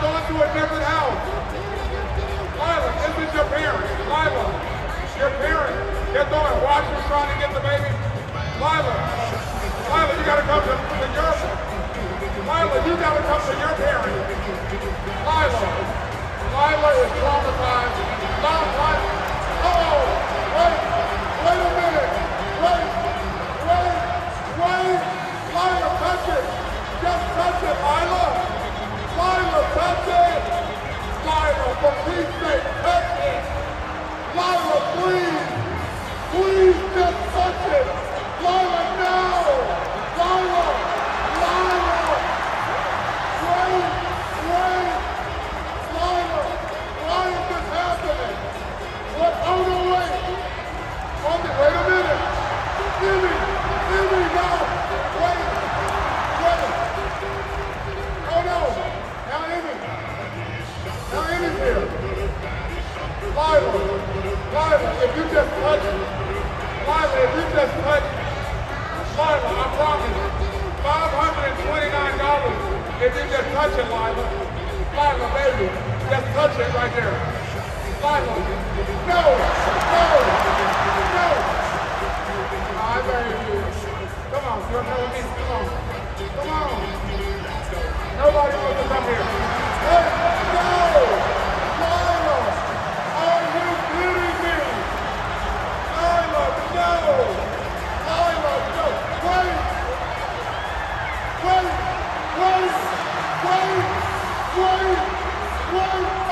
gone to a different house. Lila, this is your parents. Lila, your parents. Trying to get the baby. Lila, Lila, you gotta come to, to your Lila, you gotta come to your parents. Lila, Lila is traumatized. Not like, oh, wait, wait a minute. Wait, wait, wait. Lila, touch it. Just touch it, Lila. por fin if you just touch Lila, if you just touch Lila, I promise you, $529 if you just touch it, Lila. Lila, baby, just touch it right there. Lila, no, no. Wait!